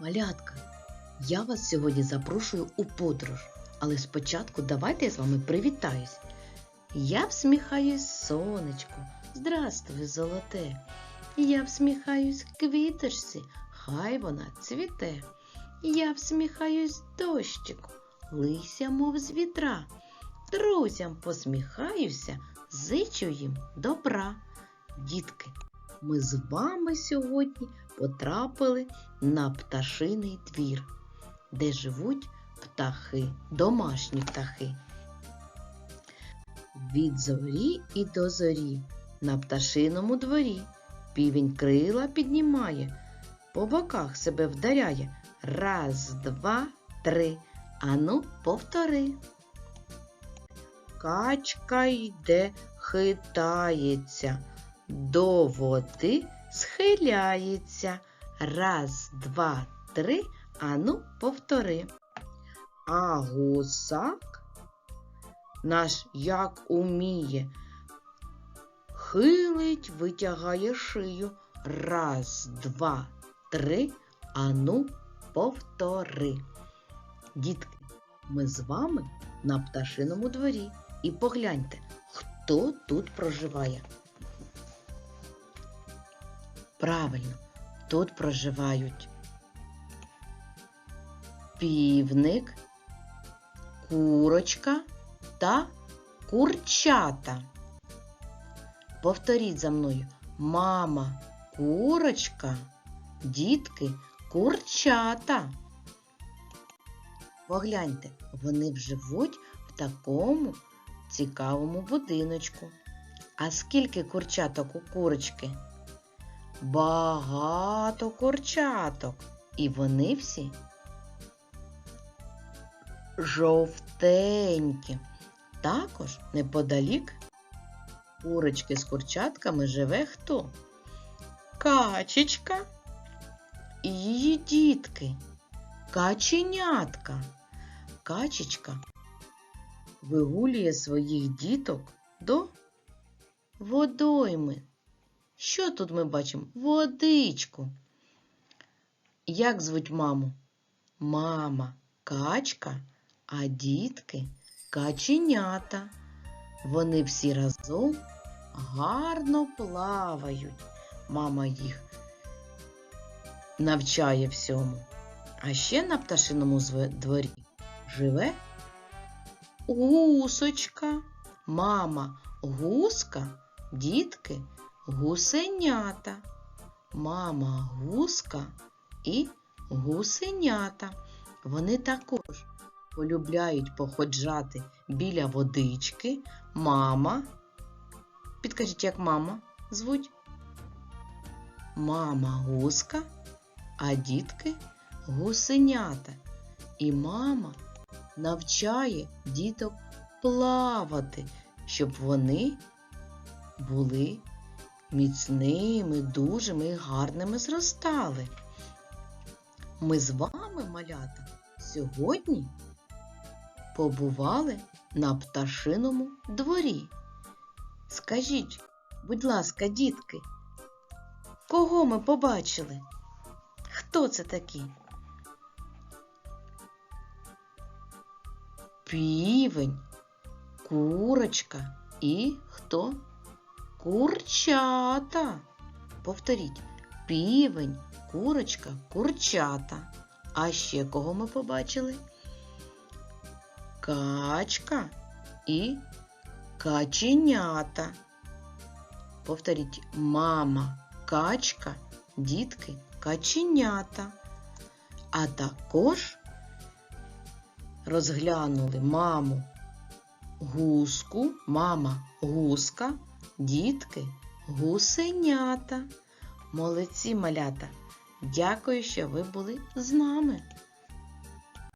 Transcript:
Малятка, я вас сьогодні запрошую у подорож, але спочатку давайте я з вами привітаюсь. Я всміхаюсь сонечку, здравствуй, золоте. Я всміхаюсь квіточці, хай вона цвіте. Я всміхаюсь дощику, лися, мов з вітра. Друзям посміхаюся, зичу їм добра. Дітки, ми з вами сьогодні потрапили на пташиний двір, де живуть птахи, домашні птахи. Від зорі і до зорі на пташиному дворі півень крила піднімає, по боках себе вдаряє. Раз, два, три. Ану, повтори. Качка йде, хитається, до води схиляється. Раз, два, три. Ану, повтори. А гусак наш як уміє. Хилить, витягає шию. Раз, два, три. Ану, повтори. Дітки, ми з вами на пташиному дворі. І погляньте, хто тут проживає. Правильно, тут проживають півник, курочка та курчата. Повторіть за мною мама, курочка, дітки, курчата. Погляньте, вони живуть в такому цікавому будиночку. А скільки курчаток у курочки? Багато курчаток. І вони всі жовтенькі. Також неподалік курочки з курчатками живе хто? Качечка і її дітки. Каченятка. Качечка вигулює своїх діток до водойми. Що тут ми бачимо? Водичку. Як звуть маму? Мама качка, а дітки каченята. Вони всі разом гарно плавають. Мама їх навчає всьому. А ще на пташиному дворі живе гусочка, мама гуска, дітки гусенята, мама гуска і гусенята. Вони також полюбляють походжати біля водички. Мама. Підкажіть, як мама звуть? Мама гуска, а дітки гусенята. І мама навчає діток плавати, щоб вони були міцними, дужими і гарними зростали. Ми з вами, малята, сьогодні побували на пташиному дворі. Скажіть, будь ласка, дітки, кого ми побачили? Хто це такий? Півень, курочка і хто? Курчата. Повторіть, півень, курочка, курчата. А ще кого ми побачили? Качка і каченята. Повторіть, мама, качка, дітки, каченята. А також розглянули маму гуску, мама гуска, дітки, гусенята. Молодці малята! Дякую, що ви були з нами.